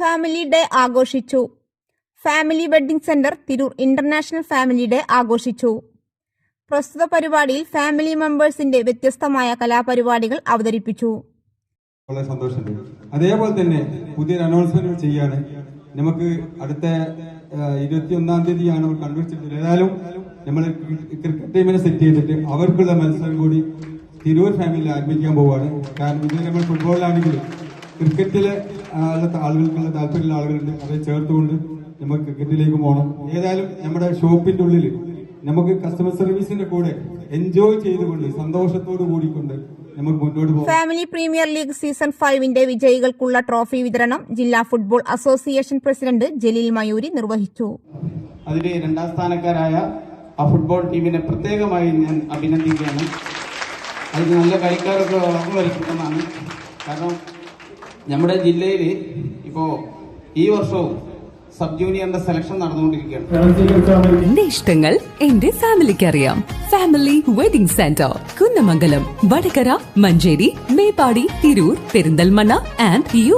Family day ആഘോഷിച്ചു. Family wedding centre Tirur international family day ആഘോഷിച്ചു. പ്രസ്തുത പരിപാടിയിൽ ഫാമിലി മെമ്പേഴ്സിന്റെ വ്യത്യസ്തമായ കലാപരിപാടികൾ അവതരിപ്പിച്ചു. വളരെ സന്തോഷമുണ്ട്. അതേപോലെ തന്നെ പുതിയൊരു അനൗൺസ്മെന്റ് ചെയ്യാണ്. നമുക്ക് അടുത്ത ഇരുപത്തി ഒന്നാം തീയതിയാണ് കണ്ടുപിടിച്ചിട്ടുള്ളത് ഏതായാലും നമ്മൾ ക്രിക്കറ്റ് ടീമിനെ സെറ്റ് ചെയ്തിട്ട് അവർക്കുള്ള മത്സരം കൂടി തിരൂർ ഫാമിലി ആരംഭിക്കാൻ പോവുകയാണ്. കാരണം ഇത് നമ്മൾ ഫുട്ബോളിലാണെങ്കിൽ ക്രിക്കറ്റിലെ ആളുകൾക്കുള്ള താല്പര്യമുള്ള ആളുകളുണ്ട്. അവരെ ചേർത്തുകൊണ്ട് നമുക്ക് ക്രിക്കറ്റിലേക്ക് പോകണം ഏതായാലും നമ്മുടെ ഷോപ്പിന്റെ ഉള്ളിൽ നമുക്ക് കസ്റ്റമർ സർവീസിന്റെ കൂടെ എൻജോയ് ചെയ്തുകൊണ്ട് സന്തോഷത്തോടു കൂടിക്കൊണ്ട് നമുക്ക് മുന്നോട്ട് പോകാം. ഫാമിലി പ്രീമിയർ ലീഗ് സീസൺ ഫൈവിന്റെ വിജയികൾക്കുള്ള ട്രോഫി വിതരണം ജില്ലാ football association president Jaleel Mayoori നിർവഹിച്ചു. അതിലെ രണ്ടാം സ്ഥാനക്കാരായ ആ ഫുട്ബോൾ ടീമിനെ പ്രത്യേകമായി ഞാൻ അഭിനന്ദിക്കുകയാണ്. അതിന് നല്ല കളിക്കാരൊക്കെ വളർന്നു വരുത്തുന്നതാണ് കാരണം നമ്മുടെ ജില്ലയിൽ ഇപ്പോ ഈ വർഷവും സബ് ജൂനിയറിന്റെ സെലക്ഷൻ നടന്നുകൊണ്ടിരിക്കുകയാണ്. എന്റെ ഇഷ്ടങ്ങൾ എന്റെ ഫാമിലിക്ക് അറിയാം. Family wedding centre Kunnamangalam Vadakara Manjeri Meppadi Tirur Perinthalmanna and U